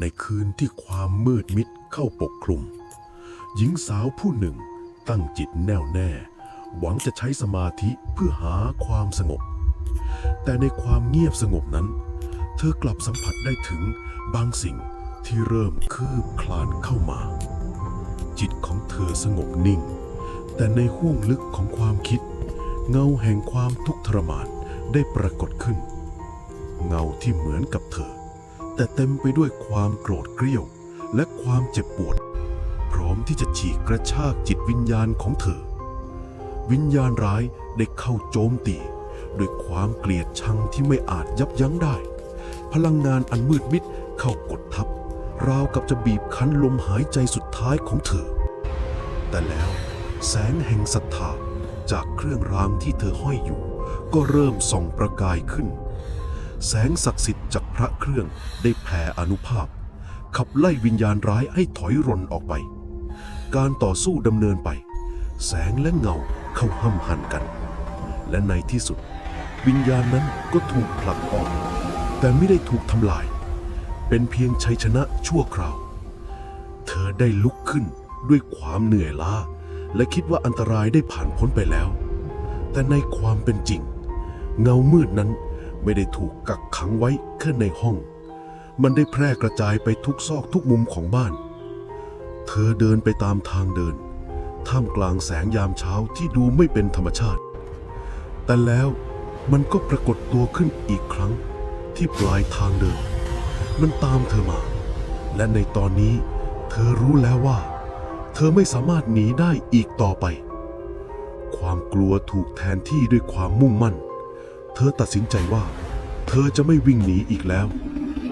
ในคืนที่ความมืดมิดเข้าปกคลุม หญิงสาวผู้หนึ่งตั้งจิตแน่วแน่ หวังจะใช้สมาธิเพื่อหาความสงบ แต่ในความเงียบสงบนั้น เธอกลับสัมผัสได้ถึงบางสิ่งที่เริ่มคืบคลานเข้ามา จิตของเธอสงบนิ่ง แต่ในห้วงลึกของความคิด เงาแห่งความทุกข์ทรมานได้ปรากฏขึ้น เงาที่เหมือนกับเธอ แต่เต็มไปด้วยความโกรธเกรี้ยว และความเจ็บปวด พร้อมที่จะฉีกกระชากจิตวิญญาณของเธอ วิญญาณร้ายได้เข้าโจมตีด้วยความเกลียดชังที่ไม่อาจยับยั้งได้ พลังงานอันมืดมิดเข้ากดทับ ราวกับจะบีบคั้นลมหายใจสุดท้ายของเธอ แต่แล้วแสงแห่งศรัทธาจากเครื่องรางที่เธอห้อยอยู่ ก็เริ่มส่องประกายขึ้น แสงศักดิ์สิทธิ์จากพระเครื่องได้แผ่อนุภาพ ขับไล่วิญญาณร้ายให้ถอยร่นออกไป การต่อสู้ดำเนินไป แสงและเงาเข้าห้ำหันกัน และในที่สุด วิญญาณนั้นก็ถูกผลักออก แต่ไม่ได้ถูกทำลาย เป็นเพียงชัยชนะชั่วคราว เธอได้ลุกขึ้นด้วยความเหนื่อยล้า และคิดว่าอันตรายได้ผ่านพ้นไปแล้ว แต่ในความเป็นจริง เงามืดนั้น ไม่ได้ถูกกักขังไว้แค่ในห้อง มันได้แพร่กระจายไปทุกซอกทุกมุมของบ้าน เธอเดินไปตามทางเดิน ท่ามกลางแสงยามเช้าที่ดูไม่เป็นธรรมชาติ แต่แล้วมันก็ปรากฏตัวขึ้นอีกครั้งที่ปลายทางเดิน มันตามเธอมา และในตอนนี้เธอรู้แล้วว่า เธอไม่สามารถหนีได้อีกต่อไป ความกลัวถูกแทนที่ด้วยความมุ่งมั่น เธอตัดสินใจว่า เธอจะไม่วิ่งหนีอีกแล้ว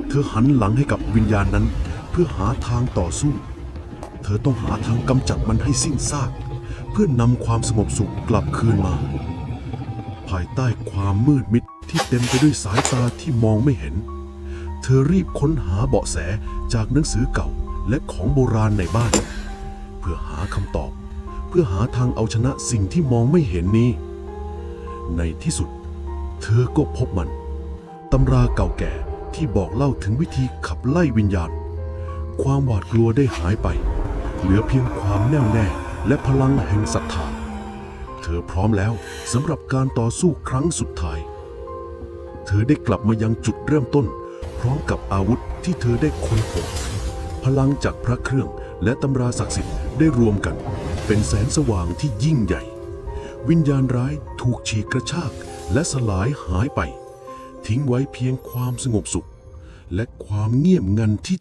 เธอหันหลังให้กับวิญญาณนั้น เพื่อหาทางต่อสู้ เธอต้องหาทางกำจัดมันให้สิ้นซาก เพื่อนำความสงบสุขกลับคืนมา ภายใต้ความมืดมิดที่เต็มไปด้วยสายตาที่มองไม่เห็น เธอรีบค้นหาเบาะแสจากหนังสือเก่าและของโบราณในบ้าน เพื่อหาคำตอบ เพื่อหาทางเอาชนะสิ่งที่มองไม่เห็นนี้ ในที่สุด เธอก็พบมัน ตำราเก่าแก่ที่บอกเล่าถึงวิธีขับไล่วิญญาณ ความหวาดกลัวได้หายไป เหลือเพียงความแน่วแน่และพลังแห่งศรัทธา เธอพร้อมแล้วสำหรับการต่อสู้ครั้งสุดท้าย เธอได้กลับมายังจุดเริ่มต้น พร้อมกับอาวุธที่เธอได้ค้นพบพลังจากพระเครื่องและตำราศักดิ์สิทธิ์ได้รวมกัน เป็นแสงสว่างที่ยิ่งใหญ่ วิญญาณร้ายถูกฉีกกระชาก และสลายหายไป ทิ้งไว้เพียงความสงบสุข และความเงียบงันที่